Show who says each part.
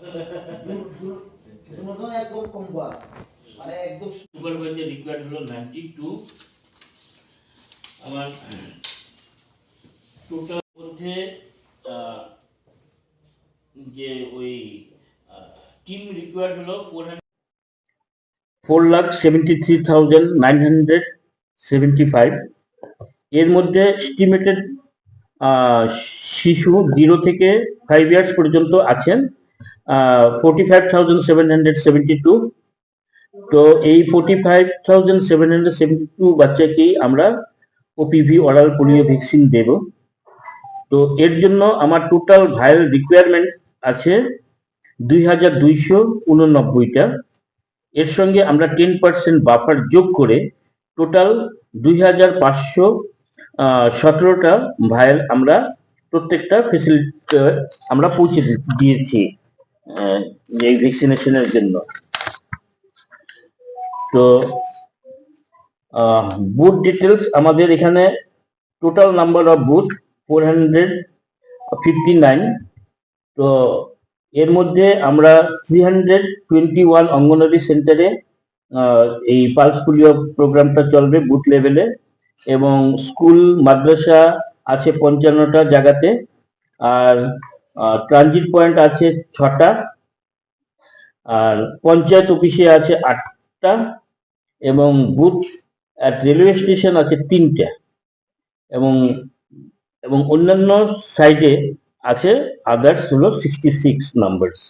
Speaker 1: দুজন একদম কম বয়স মানে
Speaker 2: four lakh seventy three thousand nine hundred seventy five. এর মধ্যে এস্টিমেটেড শিশু জিরো থেকে ফাইভ ইয়ার্স পর্যন্ত আছেন। Forty five thousand seven hundred seventy two তো এই forty five thousand seven hundred seventy two বাচ্চাকেই আমরা ওপিভি পোলিও ভ্যাকসিন দেব। তো এর জন্য আমার টোটাল রিকোয়ারমেন্ট আছে দুই হাজার দুইশো উননব্বইটা। এর সঙ্গে আমরা টেন পার্সেন্ট বাফার যোগ করে টোটাল দুই হাজার পাঁচশো সতেরোটা ভাইল আমরা প্রত্যেকটা ফেসিলিটি আমরা পৌঁছে দিয়েছি। এই ভ্যাকসিনেশনের জন্য। তো বুথ ডিটেলস আমাদের এখানে total number of booth four hundred fifty nine তো, এর মধ্যে আমরা three hundred twenty one anganwadi সেন্টারে এই পালস পোলিও প্রোগ্রামটা চলবে বুথ লেভেলে এবং স্কুল, মাদ্রাসা আছে পঞ্চান্নটা জায়গাতে। আর ট্রানজিট পয়েন্ট আছে ছটা, আর পঞ্চায়েত অফিসে আছে আটটা এবং বুথ অ্যাট রেলওয়ে স্টেশন আছে তিনটা এবং এবং অন্যান্য সাইডে আছে আদার্স হলো সিক্সটি সিক্স নাম্বারস